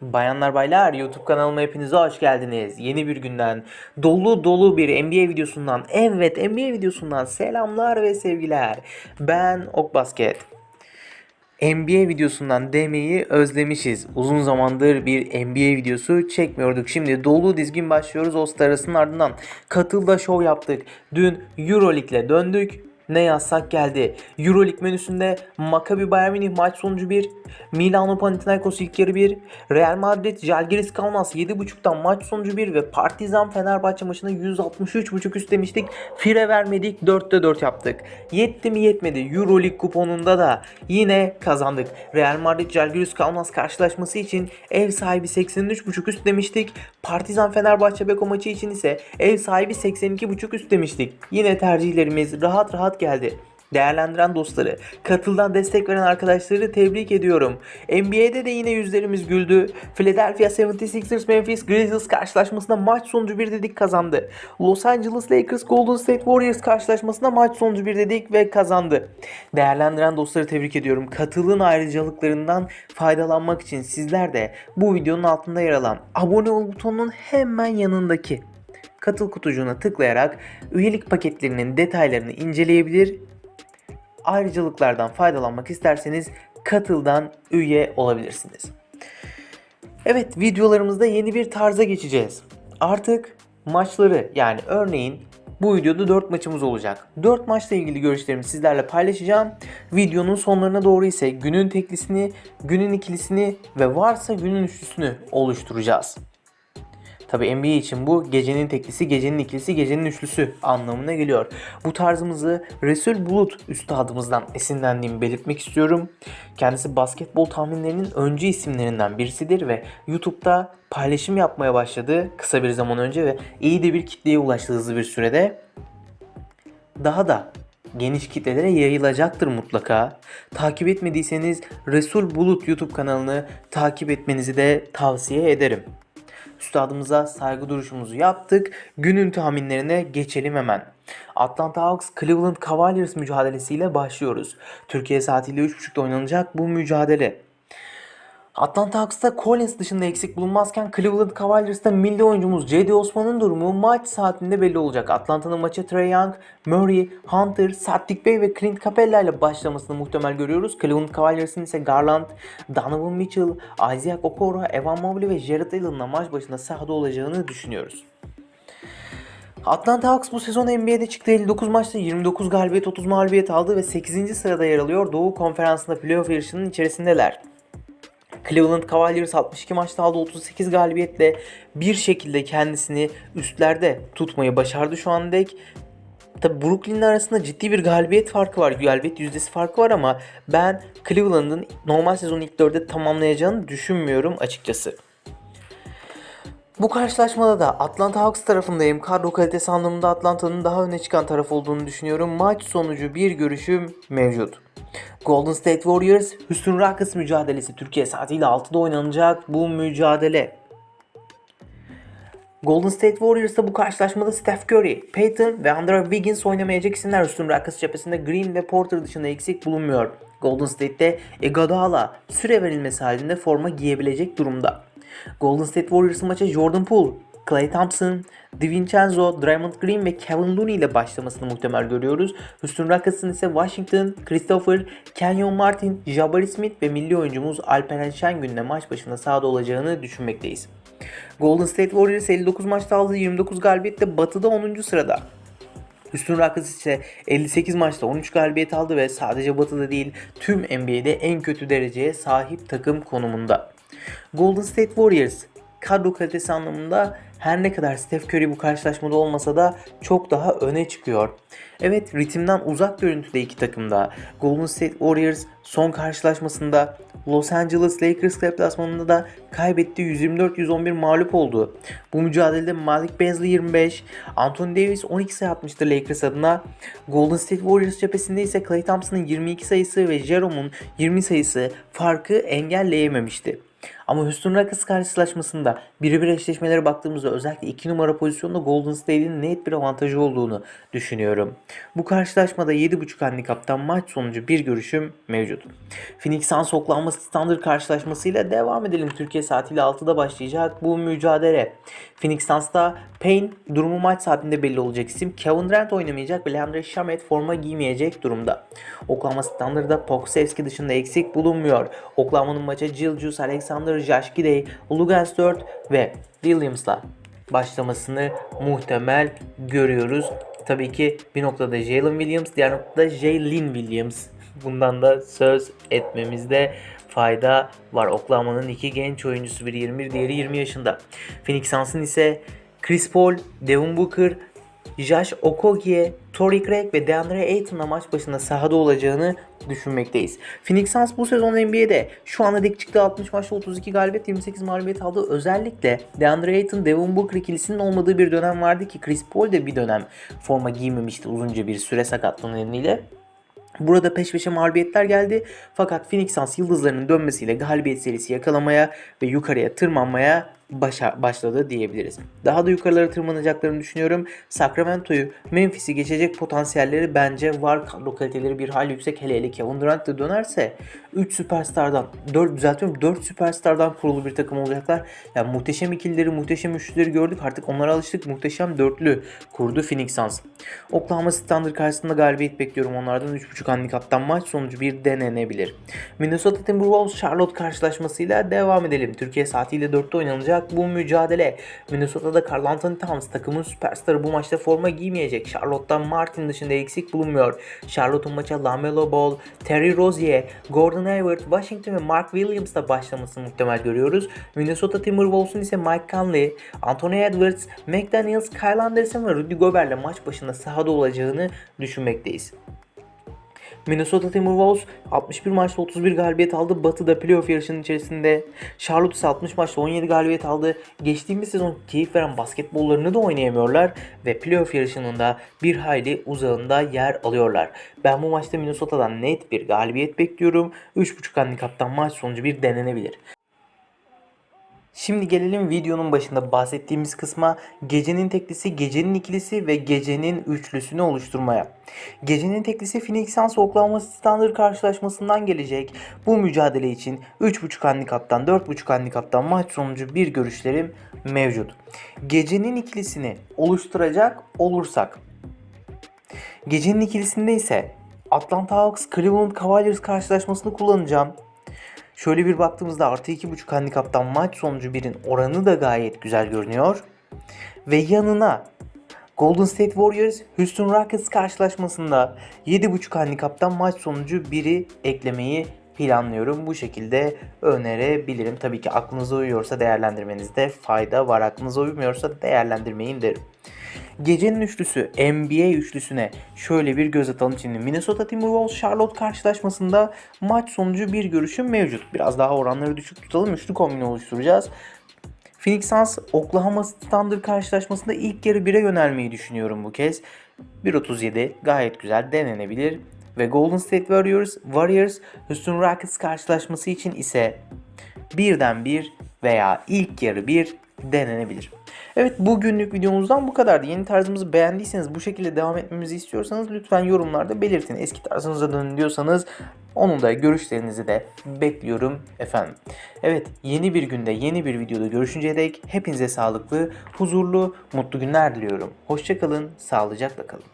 Bayanlar baylar YouTube kanalıma hepinize hoş geldiniz. Yeni bir günden dolu dolu bir NBA videosundan evet NBA videosundan selamlar ve sevgiler. Ben Ok Basket. NBA videosundan demeyi özlemişiz. Uzun zamandır bir NBA videosu çekmiyorduk. Şimdi dolu dizgin başlıyoruz All Stars'ın ardından. Katılda show yaptık. Dün Euroleague'le döndük. Ne yazsak geldi. Euroleague menüsünde Maccabi Bayern Münih maç sonucu 1, Milano Panathinaikos ilk yarı 1, Real Madrid Žalgiris Kaunas 7.5'tan maç sonucu 1 ve Partizan Fenerbahçe maçını 163.5 üst demiştik. Fire vermedik 4'te 4 yaptık. Yetti mi yetmedi. Euroleague kuponunda da yine kazandık. Real Madrid Žalgiris Kaunas karşılaşması için ev sahibi 83.5 üst demiştik. Partizan Fenerbahçe Beko maçı için ise ev sahibi 82.5 üst demiştik. Yine tercihlerimiz rahat rahat geldi. Değerlendiren dostları, katıldan destek veren arkadaşları tebrik ediyorum. NBA'de de yine yüzlerimiz güldü. Philadelphia 76ers Memphis Grizzlies karşılaşmasında maç sonucu 1 dedik kazandı. Los Angeles Lakers Golden State Warriors karşılaşmasında maç sonucu 1 dedik ve kazandı. Değerlendiren dostları tebrik ediyorum. Katılın ayrıcalıklarından faydalanmak için sizler de bu videonun altında yer alan abone ol butonunun hemen yanındaki katıl kutucuğuna tıklayarak üyelik paketlerinin detaylarını inceleyebilir ayrıcalıklardan faydalanmak isterseniz katıldan üye olabilirsiniz. Evet videolarımızda yeni bir tarza geçeceğiz. Artık maçları yani örneğin bu videoda 4 maçımız olacak. 4 maçla ilgili görüşlerimi sizlerle paylaşacağım. Videonun sonlarına doğru ise günün teklisini, günün ikilisini ve varsa günün üçlüsünü oluşturacağız. Tabi NBA için bu gecenin teklisi, gecenin ikilisi, gecenin üçlüsü anlamına geliyor. Bu tarzımızı Resul Bulut üstadımızdan esinlendiğimi belirtmek istiyorum. Kendisi basketbol tahminlerinin öncü isimlerinden birisidir ve YouTube'da paylaşım yapmaya başladı kısa bir zaman önce ve iyi de bir kitleye ulaştı hızlı bir sürede. Daha da geniş kitlelere yayılacaktır mutlaka. Takip etmediyseniz Resul Bulut YouTube kanalını takip etmenizi de tavsiye ederim. Üstadımıza saygı duruşumuzu yaptık. Günün tahminlerine geçelim hemen. Atlanta Hawks Cleveland Cavaliers mücadelesiyle başlıyoruz. Türkiye saatiyle 3.30'da oynanacak bu mücadele. Atlanta Hawks'ta Collins dışında eksik bulunmazken Cleveland Cavaliers'ta milli oyuncumuz Cedi Osman'ın durumu maç saatinde belli olacak. Atlanta'nın maça Trey Young, Murray, Hunter, Saddiq Bey ve Clint Capella ile başlamasını muhtemel görüyoruz. Cleveland Cavaliers'ın ise Garland, Donovan Mitchell, Isaac Okoro, Evan Mobley ve Jared Allen'la maç başında sahada olacağını düşünüyoruz. Atlanta Hawks bu sezon NBA'de çıktı 59 maçta 29 galibiyet 30 mağlubiyet aldı ve 8. sırada yer alıyor. Doğu Konferansı'nda playoff yarışının içerisindeler. Cleveland Cavaliers 62 maçta aldı 38 galibiyetle bir şekilde kendisini üstlerde tutmayı başardı şu an dek. Tabi Brooklyn'le arasında ciddi bir galibiyet farkı var. Galibiyet yüzdesi farkı var ama ben Cleveland'ın normal sezonu ilk dörde tamamlayacağını düşünmüyorum açıkçası. Bu karşılaşmada da Atlanta Hawks tarafındayım. Kadro kalitesi anlamında Atlanta'nın daha öne çıkan taraf olduğunu düşünüyorum. Maç sonucu bir görüşüm mevcut. Golden State Warriors Houston Rockets mücadelesi Türkiye saatiyle 6'da oynanacak bu mücadele. Golden State Warriors'ta bu karşılaşmada Steph Curry, Peyton ve Andrew Wiggins oynamayacak isimler Houston Rockets cephesinde Green ve Porter dışında eksik bulunmuyor. Golden State'te Iguodala süre verilmesi halinde forma giyebilecek durumda. Golden State Warriors maça Jordan Poole, Klay Thompson, DiVincenzo, Draymond Green ve Kevin Looney ile başlamasını muhtemel görüyoruz. Houston Rockets'ın ise Washington, Christopher, Kenyon Martin, Jabari Smith ve milli oyuncumuz Alperen Şengün'le maç başında sahada olacağını düşünmekteyiz. Golden State Warriors 59 maçta aldığı 29 galibiyetle batıda 10. sırada. Houston Rockets ise 58 maçta 13 galibiyet aldı ve sadece batıda değil tüm NBA'de en kötü dereceye sahip takım konumunda. Golden State Warriors kadro kalitesi anlamında her ne kadar Steph Curry bu karşılaşmada olmasa da çok daha öne çıkıyor. Evet ritimden uzak görüntüde iki takım da. Golden State Warriors son karşılaşmasında Los Angeles Lakers deplasmanında da kaybetti 124-111 mağlup oldu. Bu mücadelede Malik Beasley 25, Anthony Davis 12 sayı atmıştı Lakers adına. Golden State Warriors cephesinde ise Klay Thompson'ın 22 sayısı ve Jerome'un 20 sayısı farkı engelleyememişti. Ama Houston Rockets karşılaşmasında birebir eşleşmelere baktığımızda özellikle 2 numara pozisyonda Golden State'in net bir avantajı olduğunu düşünüyorum. Bu karşılaşmada 7.5 handikaptan maç sonucu bir görüşüm mevcut. Phoenix Suns Oklahoma City Thunder karşılaşmasıyla devam edelim. Türkiye saatiyle 6'da başlayacak bu mücadele. Phoenix Suns'ta Payne durumu maç saatinde belli olacak isim. Kevin Durant oynamayacak ve Leandre Shamet forma giymeyecek durumda. Oklahoma Thunder'da Pokusevski dışında eksik bulunmuyor. Oklahoma'nın maça Jill Juice, Alexander, Josh Gidey, Lugans 4 ve Williams'la başlamasını muhtemel görüyoruz. Tabii ki bir noktada Jalen Williams, diğer noktada Jalen Williams. Bundan da söz etmemizde fayda var. Oklahoma'nın iki genç oyuncusu biri 21 diğeri 20 yaşında. Phoenix Suns'ın ise Chris Paul, Devin Booker, Josh Okogie, Torrey Craig ve DeAndre Ayton'la maç başında sahada olacağını düşünmekteyiz. Phoenix Suns bu sezon NBA'de şu ana dek çıktığı 60 maçta 32 galibiyet 28 mağlubiyet aldı. Özellikle DeAndre Ayton, Devin Booker ikilisinin olmadığı bir dönem vardı ki Chris Paul de bir dönem forma giymemişti uzunca bir süre sakatlığı nedeniyle. Burada peş peşe mağlubiyetler geldi. Fakat Phoenix Suns yıldızlarının dönmesiyle galibiyet serisi yakalamaya ve yukarıya tırmanmaya başa, başladı diyebiliriz. Daha da yukarılara tırmanacaklarını düşünüyorum. Sacramento'yu, Memphis'i geçecek potansiyelleri bence var. Kadro kaliteleri bir hal yüksek. Hele hele Kevin Durant de dönerse 3 süperstardan, 4 düzeltiyorum 4 süperstardan kurulu bir takım olacaklar. Yani muhteşem ikilileri, muhteşem üçlüleri gördük. Artık onlara alıştık. Muhteşem dörtlü kurdu Phoenix Suns. Oklahoma City Thunder karşısında galibiyet bekliyorum onlardan. 3.5 handikaptan maç sonucu bir denenebilir. Minnesota Timberwolves Charlotte karşılaşmasıyla devam edelim. Türkiye saatiyle 4'te oynanacak bu mücadele. Minnesota'da Carl Anthony Towns takımın süperstarı bu maçta forma giymeyecek. Charlotte'dan Martin dışında eksik bulunmuyor. Charlotte'un maça Lamelo Ball, Terry Rozier, Gordon Hayward, Washington ve Mark Williams'la başlamasını muhtemel görüyoruz. Minnesota Timberwolves'un ise Mike Conley, Anthony Edwards, McDaniels, Kyle Anderson ve Rudy Gobert'le maç başında sahada olacağını düşünmekteyiz. Minnesota Timberwolves 61 maçta 31 galibiyet aldı. Batı'da playoff yarışının içerisinde. Charlotte ise 60 maçta 17 galibiyet aldı. Geçtiğimiz sezon keyif veren basketbollarını da oynayamıyorlar ve playoff yarışının bir hayli uzağında yer alıyorlar. Ben bu maçta Minnesota'dan net bir galibiyet bekliyorum. 3.5 handikaptan maç sonucu bir denenebilir. Şimdi gelelim videonun başında bahsettiğimiz kısma gecenin teklisi, gecenin ikilisi ve gecenin üçlüsünü oluşturmaya. Gecenin teklisi Phoenix Suns Oklahoma Thunder karşılaşmasından gelecek. Bu mücadele için 3.5 handikaptan 4.5 handikaptan maç sonucu bir görüşlerim mevcut. Gecenin ikilisini oluşturacak olursak Gecenin ikilisinde ise Atlanta Hawks Cleveland Cavaliers karşılaşmasını kullanacağım. Şöyle bir baktığımızda artı 2.5 handikaptan maç sonucu birin oranı da gayet güzel görünüyor. Ve yanına Golden State Warriors Houston Rockets karşılaşmasında 7.5 handikaptan maç sonucu biri eklemeyi planlıyorum. Bu şekilde önerebilirim. Tabii ki aklınıza uyuyorsa değerlendirmenizde fayda var. Aklınıza uymuyorsa değerlendirmeyin derim. Gecenin üçlüsü NBA üçlüsüne şöyle bir göz atalım şimdi. Minnesota Timberwolves Charlotte karşılaşmasında maç sonucu bir görüşüm mevcut. Biraz daha oranları düşük tutalım. Üçlü kombini oluşturacağız. Phoenix Suns Oklahoma Thunder karşılaşmasında ilk yarı 1'e yönelmeyi düşünüyorum bu kez. 1.37 gayet güzel denenebilir. Ve Golden State Warriors, Warriors Houston Rockets karşılaşması için ise birden bir veya ilk yarı bir denenebilir. Evet bugünlük videomuzdan bu kadardı. Yeni tarzımızı beğendiyseniz bu şekilde devam etmemizi istiyorsanız lütfen yorumlarda belirtin. Eski tarzınıza dönün diyorsanız onun da görüşlerinizi de bekliyorum efendim. Evet yeni bir günde yeni bir videoda görüşünceye dek hepinize sağlıklı, huzurlu, mutlu günler diliyorum. Hoşçakalın, sağlıcakla kalın.